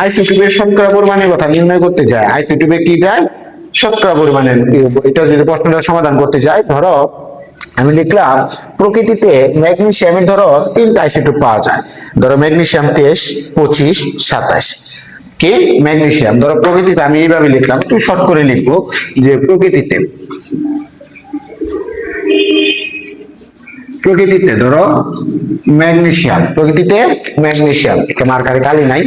আইসোটোপের শতকরা পরিমাণের কথা নির্ণয় করতে যায়। কি যায়? শতকরা পরিমাণের এটা যদি প্রশ্নটা সমাধান করতে যায়, ধরো আমি লিখলাম, প্রকৃতিতে ম্যাগনেসিয়ামের ধরো তিনটা আইসোটোপ পাওয়া যায়। ধরো ম্যাগনেসিয়াম তেইশ, পঁচিশ, সাতাশ। কি? ম্যাগনেসিয়াম ধরো প্রকৃতিতে আমি এইভাবে লিখলাম, একটু শর্ট করে লিখব যে প্রকৃতিতে প্রকৃতিতে ধরো ম্যাগনেসিয়াম প্রকৃতিতে ম্যাগনেসিয়াম এটা মার্কারে কালি নাই,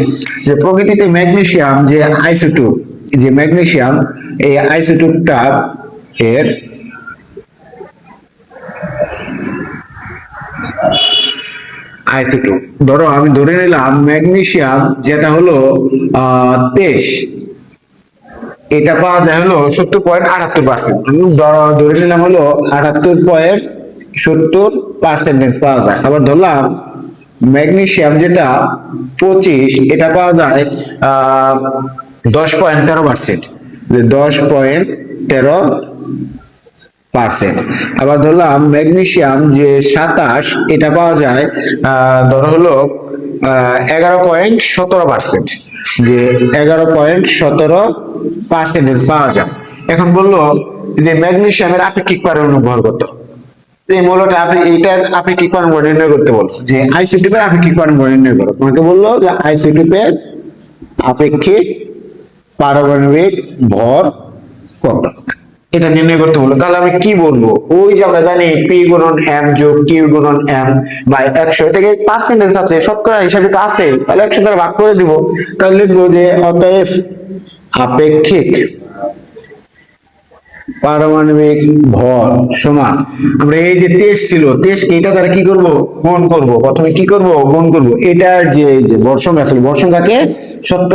যে প্রকৃতিতে ম্যাগনেসিয়াম যে আইসোটোপ, যে ম্যাগনেসিয়াম এই আইসোটোপটা এর আইসোটোপ। ধরো আমি ধরে নিলাম ম্যাগনেসিয়াম যেটা হলো তেইশ এটা পাওয়া যায় হলো সত্তর পয়েন্ট আটাত্তর পার্সেন্ট ধরে নিলাম হলো আটাত্তর পয়েন্ট সত্তর পার্সেন্টেজ পাওয়া যায়। আবার ধরলাম ম্যাগনেসিয়াম যেটা, পঁচিশ, এটা পাওয়া যায় দশ পয়েন্ট তেরো পার্সেন্ট দশ পয়েন্ট তেরো পার্সেন্ট আবার ধরলাম ম্যাগনেসিয়াম যে সাতাশ, এটা পাওয়া যায় ধরো হলো এগারো পয়েন্ট সতেরো পার্সেন্ট যে এগারো পয়েন্ট সতেরো পার্সেন্টেজ পাওয়া যায়। এখন বলল যে ম্যাগনেসিয়ামের আপেক্ষিক পারমাণবিক ভর কত এই মূলটা আপনি এইটার আপেক্ষিক পারমাণবিক নির্ণয় করতে বলছো যে আইসিটিপের আপেক্ষিক পারমাণবিক নির্ণয় করো। তোমাকে বলল যে আইসিটিপের আপেক্ষিক পারমাণবিক ভর কত? এটা নির্ণয় করতে বলল। তাহলে আমি কি বলব? ওই যে আমরা জানি পি গুণন এম যোগ কিউ গুণন এম বাই একশো, এটাকে পার্সেন্টেজ আছে, শতকরা হিসাবে তো আছে। তাহলে একশো দ্বারা ভাগ করে দিব। তাহলে লিখব যে অতএব আপেক্ষিক পারমাণবিক ভর সমান। আমরা এই যে তেজ ছিল, তেজকে এটা দ্বারা কি করব? গুণ করব। প্রথমে কি করব? গুণ করব। যে, এই যে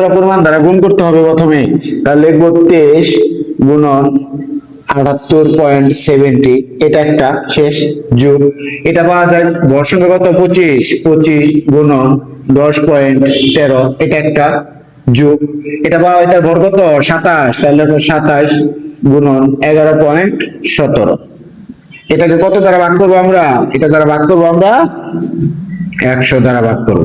পরিমাণ দ্বারা গুণ করতে হবে প্রথমে। তাহলে লিখব গুণন আটাত্তর পয়েন্ট সেভেন্টি। এটা একটা শেষ যোগ। এটা পাওয়া যায় বর্ষঙ্গা কত? পঁচিশ। পঁচিশ গুণন দশ পয়েন্ট তেরো। এটা একটা যোগ। এটা পাওয়া এটার ভর কত? সাতাশ। তাহলে সাতাশ গুণন এগারো পয়েন্ট সতেরো। এটাকে কত দ্বারা ভাগ করব আমরা? এটা দ্বারা ভাগ করব আমরা একশো দ্বারা ভাগ করব।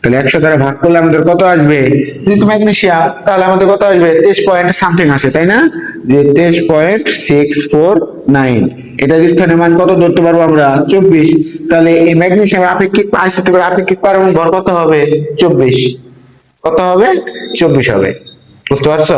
তাহলে একশো দ্বারা ভাগ করলে আমাদের কত আসবে? যেহেতু ম্যাগনেসিয়াম তাহলে আমাদের কত আসবে? তেইশ পয়েন্ট সামথিং আসে, তাই না? যে তেইশ পয়েন্ট সিক্স ফোর নাইন। এটার স্থানের মান কত ধরতে পারব আমরা? চব্বিশ। তাহলে এই ম্যাগনেসিয়াম আপেক্ষিক আইসোটোপের আপেক্ষিক পারমাণবিক ভর কত হবে? চব্বিশ। কত হবে? চব্বিশ হবে। বুঝতে পারছ?